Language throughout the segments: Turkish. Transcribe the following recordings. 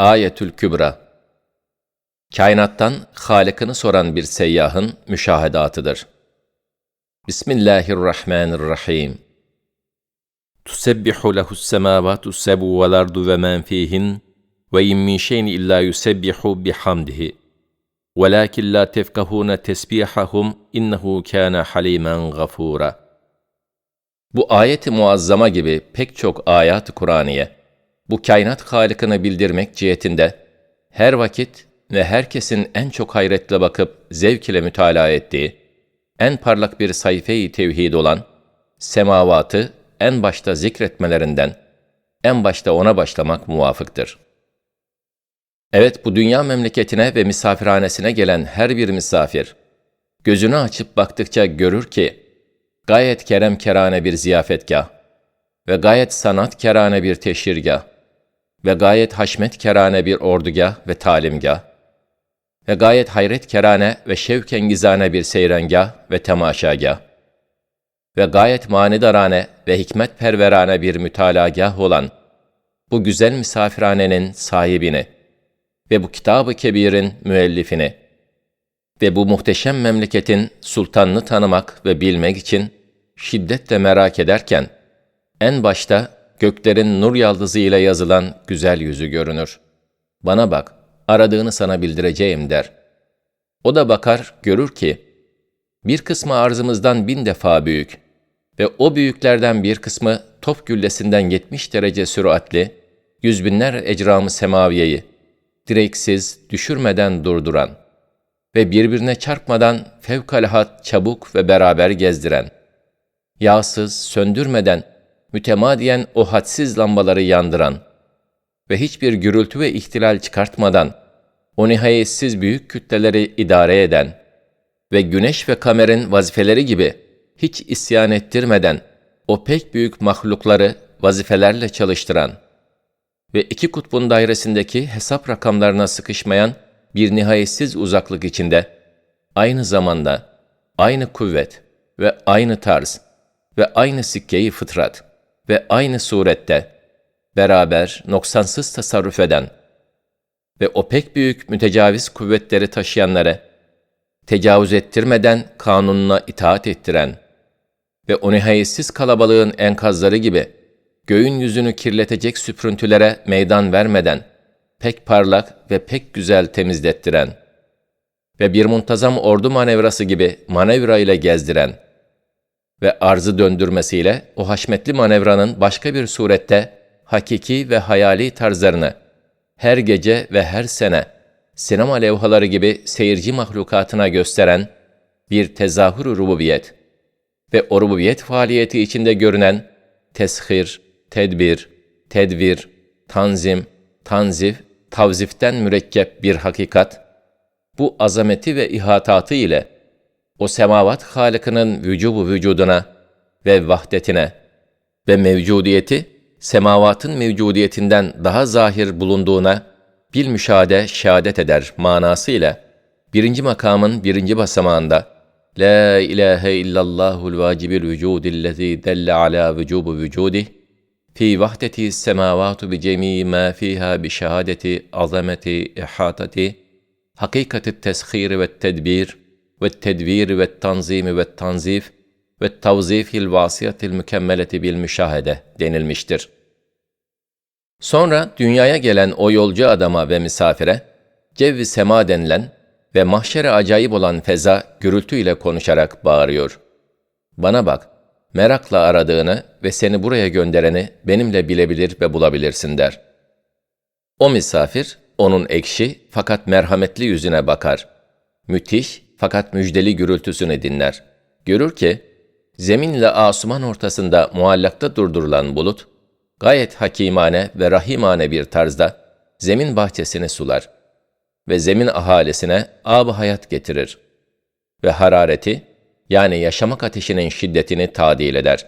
Ayetül Kübra Kainattan Halık'ını soran bir seyyahın müşahedatıdır. Bismillahirrahmanirrahim. Tusebbihu lehus semavatu sebu vel ardu ve men fihin ve in min şeyin illa yusebbihu bihamdihi. Velakin la tefkahuna tesbihahum innehu kana halimen gafura. Bu ayeti muazzama gibi pek çok ayat-ı Kur'aniye bu kainat halikini bildirmek cihetinde her vakit ve herkesin en çok hayretle bakıp zevk ile mütalaa ettiği, en parlak bir sayfe-i tevhid olan, semavatı en başta zikretmelerinden, en başta ona başlamak muvafıktır. Evet, bu dünya memleketine ve misafirhanesine gelen her bir misafir, gözünü açıp baktıkça görür ki, gayet kerem kerane bir ziyafetgah ve gayet sanat kerane bir teşhirgah ve gayet haşmet kerane bir ordugah ve talimgah ve gayet hayret kerane ve şevkengizane bir seyrengah ve temaşagah ve gayet manidarane ve hikmet perverane bir mütalagah olan bu güzel misafirhanenin sahibini ve bu kitabı kebirin müellifini ve bu muhteşem memleketin sultanını tanımak ve bilmek için şiddetle merak ederken, en başta göklerin nur yaldızı ile yazılan güzel yüzü görünür. Bana bak, aradığını sana bildireceğim der. O da bakar, görür ki, bir kısmı arzımızdan bin defa büyük ve o büyüklerden bir kısmı top güllesinden 70 derece süratli, yüz binler ecramı semaviyeyi, direksiz, düşürmeden durduran ve birbirine çarpmadan fevkalahat çabuk ve beraber gezdiren, yağsız, söndürmeden, mütemadiyen o hadsiz lambaları yandıran ve hiçbir gürültü ve ihtilal çıkartmadan, o nihayetsiz büyük kütleleri idare eden ve güneş ve kamerin vazifeleri gibi hiç isyan ettirmeden o pek büyük mahlukları vazifelerle çalıştıran ve iki kutbun dairesindeki hesap rakamlarına sıkışmayan bir nihayetsiz uzaklık içinde, aynı zamanda, aynı kuvvet ve aynı tarz ve aynı sikkeyi fıtrat ve aynı surette, beraber noksansız tasarruf eden ve o pek büyük mütecaviz kuvvetleri taşıyanlara, tecavüz ettirmeden kanununa itaat ettiren ve o nihayetsiz kalabalığın enkazları gibi, göğün yüzünü kirletecek süprüntülere meydan vermeden, pek parlak ve pek güzel temizlettiren ve bir muntazam ordu manevrası gibi manevra ile gezdiren ve arzı döndürmesiyle o haşmetli manevranın başka bir surette hakiki ve hayali tarzlarını her gece ve her sene sinema levhaları gibi seyirci mahlukatına gösteren bir tezahür rububiyet ve o rububiyet faaliyeti içinde görünen teshir, tedbir, tedvir, tanzim, tanzif, tavziften mürekkep bir hakikat, bu azameti ve ihatatı ile o semavat halikinin vücubu vücuduna ve vahdetine ve mevcudiyeti semavatın mevcudiyetinden daha zahir bulunduğuna bil müşahede şehadet eder manasıyla birinci makamın birinci basamağında La ilahe illallahul vacibül vücudillezî delle ala vücubu vücudih fi vahdeti semavatu bi cemii ma fiha bi şehadeti azameti ihatati hakikati teshir ve tedbir ve tedvir ve tanzim ve tanzif ve tavzifil vasiyatil mükemmeleti bil müşahede denilmiştir. Sonra dünyaya gelen o yolcu adama ve misafire cevvi sema denilen ve mahşere acayip olan feza gürültüyle konuşarak bağırıyor. Bana bak, merakla aradığını ve seni buraya göndereni benimle bilebilir ve bulabilirsin der. O misafir, onun ekşi fakat merhametli yüzüne bakar. Müthiş fakat müjdeli gürültüsünü dinler. Görür ki, zeminle asuman ortasında muallakta durdurulan bulut, gayet hakimane ve rahimane bir tarzda zemin bahçesini sular ve zemin ahalisine ab hayat getirir ve harareti, yani yaşamak ateşinin şiddetini tadil eder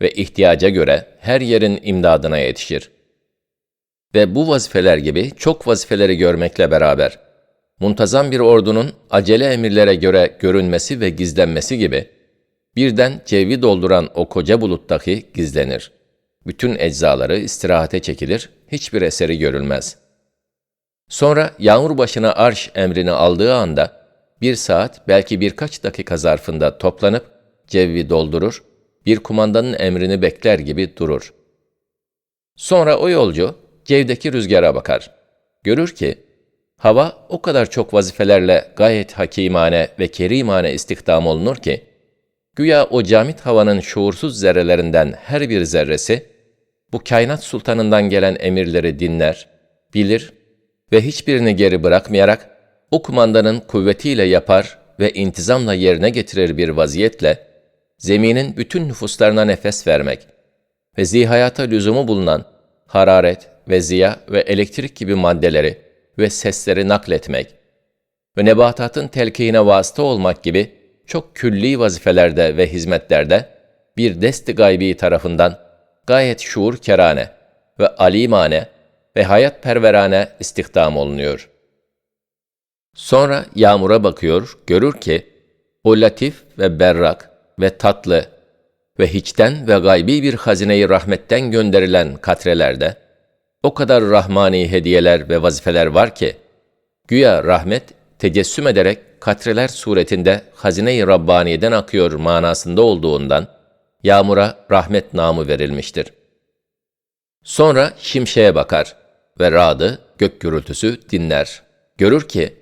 ve ihtiyaca göre her yerin imdadına yetişir. Ve bu vazifeler gibi çok vazifeleri görmekle beraber, muntazam bir ordunun acele emirlere göre görünmesi ve gizlenmesi gibi, birden cevvi dolduran o koca buluttaki gizlenir. Bütün eczaları istirahate çekilir, hiçbir eseri görülmez. Sonra yağmur başına arş emrini aldığı anda bir saat belki birkaç dakika zarfında toplanıp cevvi doldurur, bir kumandanın emrini bekler gibi durur. Sonra o yolcu cevdeki rüzgara bakar. Görür ki hava o kadar çok vazifelerle gayet hakimane ve kerimane istihdam olunur ki, güya o camit havanın şuursuz zerrelerinden her bir zerresi, bu kainat sultanından gelen emirleri dinler, bilir ve hiçbirini geri bırakmayarak o kumandanın kuvvetiyle yapar ve intizamla yerine getirir bir vaziyetle, zeminin bütün nüfuslarına nefes vermek ve zihayata lüzumu bulunan hararet ve ziya ve elektrik gibi maddeleri ve sesleri nakletmek ve nebatatın telkihine vasıta olmak gibi çok külli vazifelerde ve hizmetlerde bir desti gaybi tarafından gayet şuur kerane ve alimane ve hayat perverane istihdam olunuyor. Sonra yağmura bakıyor, görür ki o latif ve berrak ve tatlı ve hiçten ve gaybi bir hazineyi rahmetten gönderilen katrelerde o kadar rahmani hediyeler ve vazifeler var ki, güya rahmet tecessüm ederek katreler suretinde hazine-i Rabbani'den akıyor manasında olduğundan, yağmura rahmet namı verilmiştir. Sonra şimşeye bakar ve radı, gök gürültüsü dinler. Görür ki,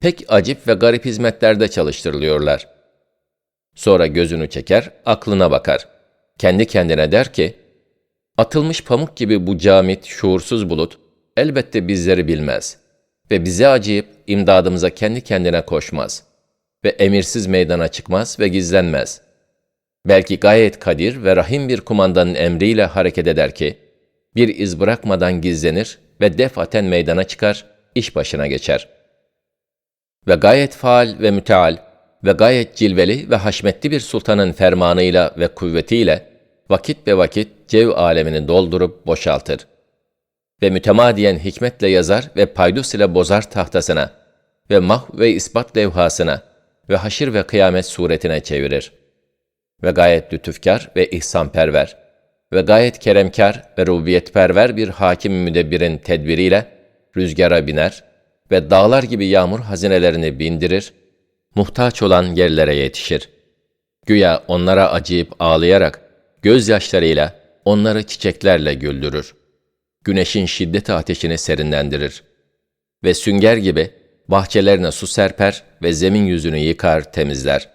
pek acip ve garip hizmetlerde çalıştırılıyorlar. Sonra gözünü çeker, aklına bakar. Kendi kendine der ki, atılmış pamuk gibi bu camit, şuursuz bulut, elbette bizleri bilmez ve bize acıyıp imdadımıza kendi kendine koşmaz ve emirsiz meydana çıkmaz ve gizlenmez. Belki gayet kadir ve rahim bir kumandanın emriyle hareket eder ki, bir iz bırakmadan gizlenir ve defaten meydana çıkar, iş başına geçer. Ve gayet faal ve müteal ve gayet cilveli ve haşmetli bir sultanın fermanıyla ve kuvvetiyle vakit be vakit cev alemini doldurup boşaltır. Ve mütemadiyen hikmetle yazar ve paydus ile bozar tahtasına ve mah ve ispat levhasına ve haşir ve kıyamet suretine çevirir. Ve gayet lütufkar ve ihsanperver ve gayet keremkar ve rububiyetperver bir hakim müdebbirin tedbiriyle rüzgara biner ve dağlar gibi yağmur hazinelerini bindirir, muhtaç olan yerlere yetişir. Güya onlara acıyıp ağlayarak, gözyaşlarıyla onları çiçeklerle güldürür. Güneşin şiddet ateşini serinlendirir. Ve sünger gibi bahçelerine su serper ve zemin yüzünü yıkar, temizler.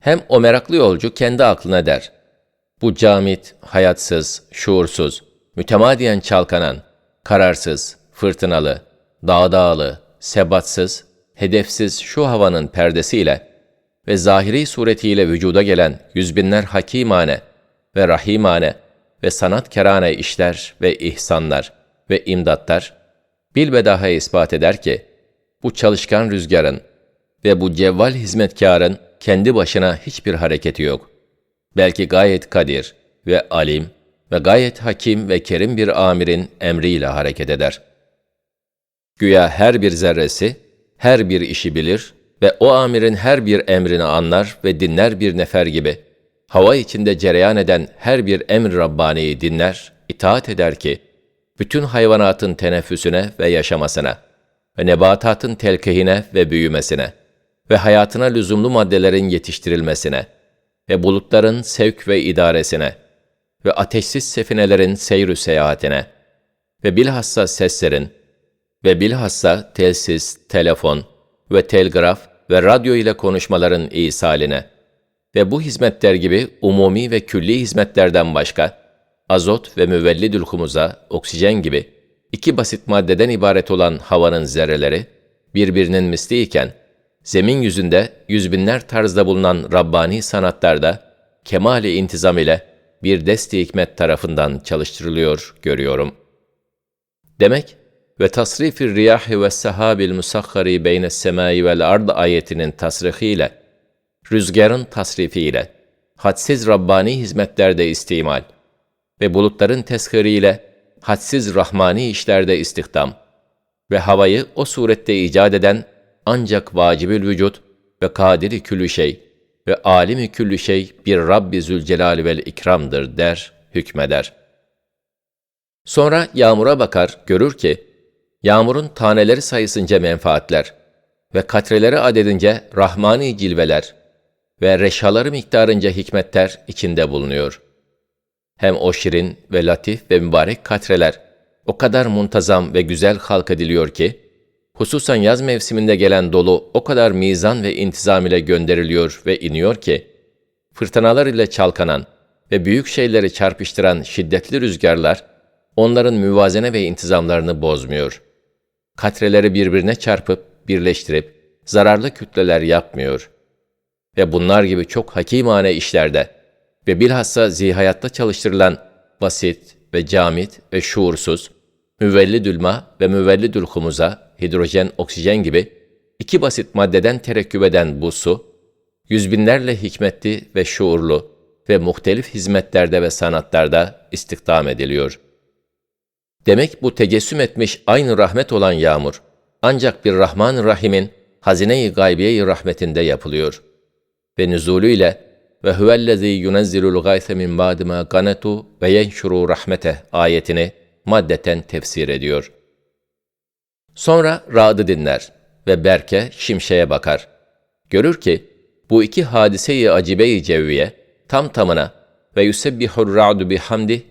Hem o meraklı yolcu kendi aklına der. Bu camit, hayatsız, şuursuz, mütemadiyen çalkanan, kararsız, fırtınalı, dağdağlı, sebatsız, hedefsiz şu havanın perdesiyle ve zahiri suretiyle vücuda gelen yüzbinler hakimane ve rahimane ve sanatkerane işler ve ihsanlar ve imdatlar, bilbedaha ispat eder ki, bu çalışkan rüzgarın ve bu cevval hizmetkarın kendi başına hiçbir hareketi yok. Belki gayet kadir ve alim ve gayet hakim ve kerim bir amirin emriyle hareket eder. Güya her bir zerresi, her bir işi bilir ve o amirin her bir emrini anlar ve dinler bir nefer gibi, hava içinde cereyan eden her bir emr Rabbani'yi dinler, itaat eder ki, bütün hayvanatın teneffüsüne ve yaşamasına ve nebatatın telkihine ve büyümesine ve hayatına lüzumlu maddelerin yetiştirilmesine ve bulutların sevk ve idaresine ve ateşsiz sefinelerin seyrü seyahatine ve bilhassa seslerin ve bilhassa telsiz, telefon ve telgraf ve radyo ile konuşmaların isaline ve bu hizmetler gibi umumi ve külli hizmetlerden başka, azot ve müvellidül humuza, oksijen gibi iki basit maddeden ibaret olan havanın zerreleri, birbirinin misli iken, zemin yüzünde yüz binler tarzda bulunan Rabbani sanatlarda, kemali intizam ile bir desti hikmet tarafından çalıştırılıyor, görüyorum. Demek, ve tasrifir riyahi ve sahabil musakhari beyne semai vel ard ayetinin tasrihiyle, rüzgarın tasrifiyle, hadsiz Rabbani hizmetlerde istimal ve bulutların teshiriyle hadsiz Rahmani işlerde istihdam ve havayı o surette icat eden ancak vacibül vücut ve kadiri küllü şey ve alimi küllü şey bir Rabbi Zülcelal vel ikramdır der, hükmeder. Sonra yağmura bakar, görür ki, yağmurun taneleri sayısınca menfaatler ve katreleri adedince rahmani cilveler ve reşaları miktarınca hikmetler içinde bulunuyor. Hem o şirin ve latif ve mübarek katreler o kadar muntazam ve güzel halk ediliyor ki, hususan yaz mevsiminde gelen dolu o kadar mizan ve intizam ile gönderiliyor ve iniyor ki, fırtınalar ile çalkanan ve büyük şeyleri çarpıştıran şiddetli rüzgarlar, onların müvazene ve intizamlarını bozmuyor. Katreleri birbirine çarpıp, birleştirip, zararlı kütleler yapmıyor. Ve bunlar gibi çok hakimane işlerde ve bilhassa zihayatta çalıştırılan basit ve camit ve şuursuz, müvellidül ma ve müvellidül humuza, hidrojen, oksijen gibi iki basit maddeden terekküp eden bu su, yüzbinlerle hikmetli ve şuurlu ve muhtelif hizmetlerde ve sanatlarda istihdam ediliyor. Demek bu tecessüm etmiş aynı rahmet olan yağmur, ancak bir Rahman Rahim'in hazine-i gaybiye-i rahmetinde yapılıyor. Ve nüzulüyle ve huvellezî yunezzilul gayse min ba'di ma kanetu ve yenşuru rahmete ayetini maddeten tefsir ediyor. Sonra Ra'dı dinler ve Berke şimşeye bakar. Görür ki bu iki hadiseyi acibe-i cevviye tam tamına ve yusebbihur ra'du bihamdi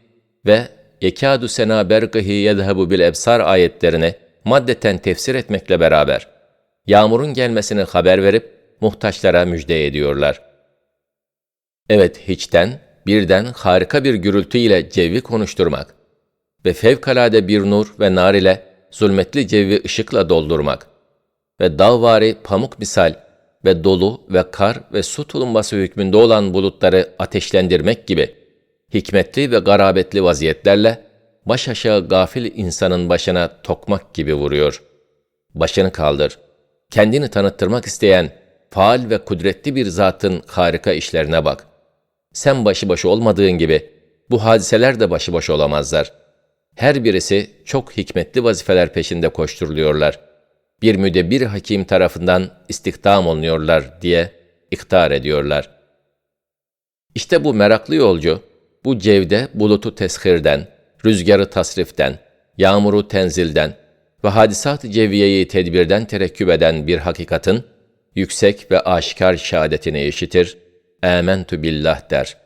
ve yekâdu sena berkihi yedhebu bil ebsar ayetlerini maddeten tefsir etmekle beraber yağmurun gelmesini haber verip muhtaçlara müjde ediyorlar. Evet hiçten, birden harika bir gürültü ile cevvi konuşturmak ve fevkalade bir nur ve nar ile zulmetli cevvi ışıkla doldurmak ve dağvari pamuk misal ve dolu ve kar ve su tulumması hükmünde olan bulutları ateşlendirmek gibi hikmetli ve garabetli vaziyetlerle baş aşağı gafil insanın başına tokmak gibi vuruyor. Başını kaldır. Kendini tanıttırmak isteyen faal ve kudretli bir zatın harika işlerine bak. Sen başıboş olmadığın gibi bu hadiseler de başıboş olamazlar. Her birisi çok hikmetli vazifeler peşinde koşturuluyorlar. Bir müdebbir hakim tarafından istihdam olunuyorlar diye iktar ediyorlar. İşte bu meraklı yolcu, bu cevde bulutu teshirden, rüzgarı tasriften, yağmuru tenzilden ve hadisat-ı ceviyeyi tedbirden terekküp eden bir hakikatin yüksek ve aşikar şehadetini eşitir, ementü billah der.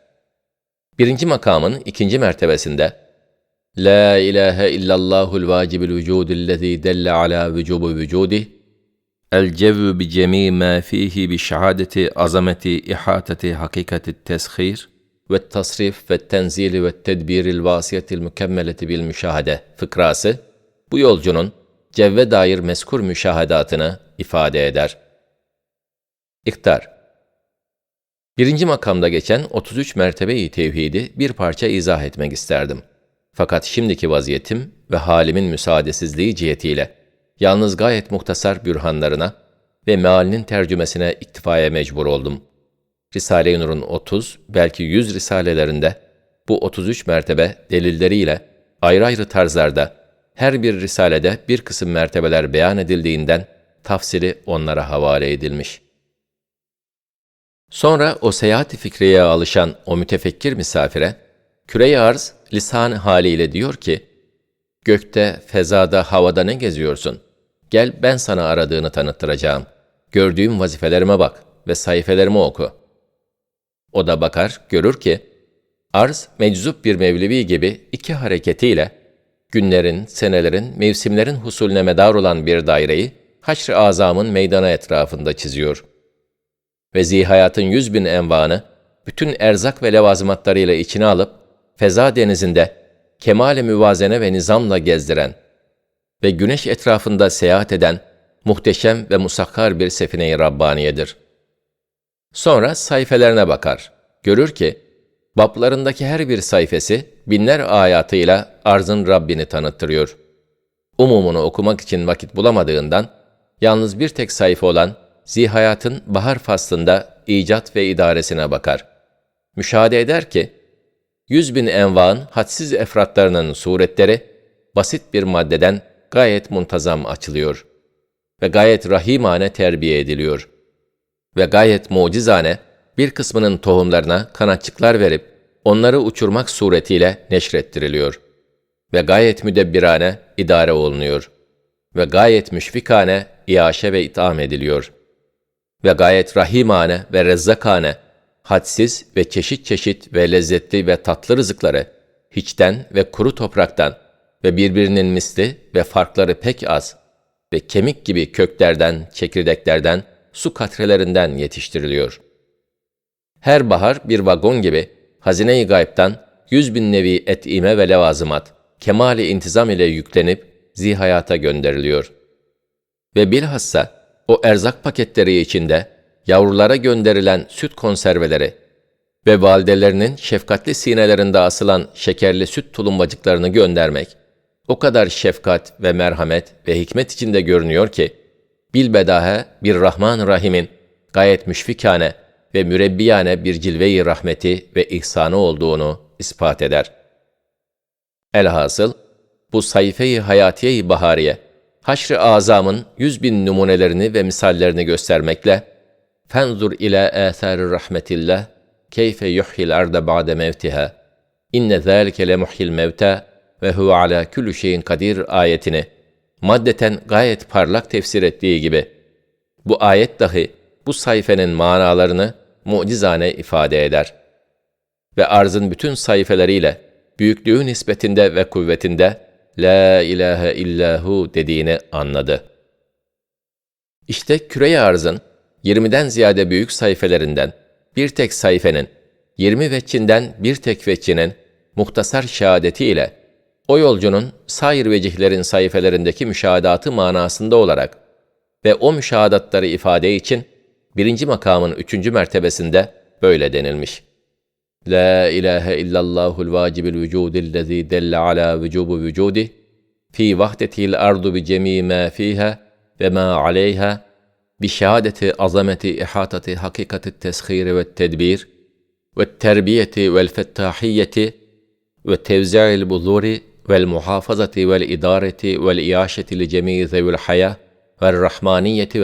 Birinci makamın ikinci mertebesinde La ilahe illallahul vacibul vücudillezî delle ala vücubu vücudih el cevvü bi cemî mâ fîhî bi şehadeti azameti ihateti hakikati teshir Tasrif ve Tenzili ve Tedbiril Vasiyetil Mükemmeleti Bil Müşahede fıkrası, bu yolcunun cevve dair meskur müşahedatını ifade eder. İktar Birinci makamda geçen 33 mertebe-i tevhidi bir parça izah etmek isterdim. Fakat şimdiki vaziyetim ve halimin müsaadesizliği cihetiyle yalnız gayet muhtasar bürhanlarına ve mealinin tercümesine iktifaya mecbur oldum. Risale-i Nur'un 30, belki 100 risalelerinde bu 33 mertebe delilleriyle ayrı ayrı tarzlarda her bir risalede bir kısım mertebeler beyan edildiğinden tafsili onlara havale edilmiş. Sonra o seyahat-i fikriyeye alışan o mütefekkir misafire, küre arz lisan haliyle diyor ki, Gökte, fezada, havada ne geziyorsun? Gel ben sana aradığını tanıttıracağım. Gördüğüm vazifelerime bak ve sayfelerimi oku. O da bakar, görür ki, arz meczup bir mevlevi gibi iki hareketiyle, günlerin, senelerin, mevsimlerin husulüne medar olan bir daireyi, haşr-ı azamın meydana etrafında çiziyor. Ve zihayatın yüz bin envanı, bütün erzak ve levazımatlarıyla içine alıp, feza denizinde kemal-i müvazene ve nizamla gezdiren ve güneş etrafında seyahat eden muhteşem ve musakkar bir sefine-i Rabbaniyedir. Sonra sayfelerine bakar. Görür ki, bablarındaki her bir sayfası binler ayatıyla arzın Rabbini tanıttırıyor. Umumunu okumak için vakit bulamadığından, yalnız bir tek sayfa olan Zihayat'ın bahar faslında icat ve idaresine bakar. Müşahede eder ki, yüz bin envan hadsiz efratlarının suretleri, basit bir maddeden gayet muntazam açılıyor ve gayet rahimane terbiye ediliyor ve gayet mucizane bir kısmının tohumlarına kanatçıklar verip onları uçurmak suretiyle neşrettiriliyor ve gayet müdebbirane idare olunuyor ve gayet müşfikane iaşe ve itham ediliyor. Ve gayet rahimane ve rezzakane, hadsiz ve çeşit çeşit ve lezzetli ve tatlı rızıkları, hiçten ve kuru topraktan ve birbirinin misli ve farkları pek az ve kemik gibi köklerden, çekirdeklerden, su katrelerinden yetiştiriliyor. Her bahar bir vagon gibi hazine-i gaybtan yüz bin nevi etime ve levazımat, kemali intizam ile yüklenip zihayata gönderiliyor. Ve bilhassa o erzak paketleri içinde yavrulara gönderilen süt konserveleri ve validelerinin şefkatli sinelerinde asılan şekerli süt tulumbacıklarını göndermek, o kadar şefkat ve merhamet ve hikmet içinde görünüyor ki, bilbedahe bir Rahman Rahim'in gayet müşfikane ve mürebbiyane bir cilve-i rahmeti ve ihsanı olduğunu ispat eder. Elhasıl, bu sayfe-i hayatiye-i bahariye, haşr-ı azamın yüz bin numunelerini ve misallerini göstermekle, fenzur ila âthâr rahmetillah, keyfe yuhyil arda ba'de mevtiha, inne zâlike le muhyil mevta ve huve ala külü şeyin kadir ayetini, maddeten gayet parlak tefsir ettiği gibi, bu ayet dahi bu sayfenin manalarını mucizane ifade eder. Ve arzın bütün sayfeleriyle, büyüklüğü nispetinde ve kuvvetinde, La ilahe illahu dediğini anladı. İşte küre arzın 20'den ziyade büyük sayfelerinden bir tek sayfenin, 20 veçinden bir tek veçinin muhtasar şehadetiyle o yolcunun sair vecihlerin sayfelerindeki müşahadatı manasında olarak ve o müşahadatları ifade için birinci makamın üçüncü mertebesinde böyle denilmiş. La ilahe illallahul vacibul vücudillezî delle ala vücubu vücudi fi vahdetil ardu bi cemî mâ fîhâ ve mâ aleyhâ bi şehadeti azameti ihatati hakikati teshir ve tedbir ve terbiyeti vel fettahiyyeti ve tevzi'il buzuri vel muhafazati vel idareti vel iaşeti li cemî zevil hayâ ve rahmaniyeti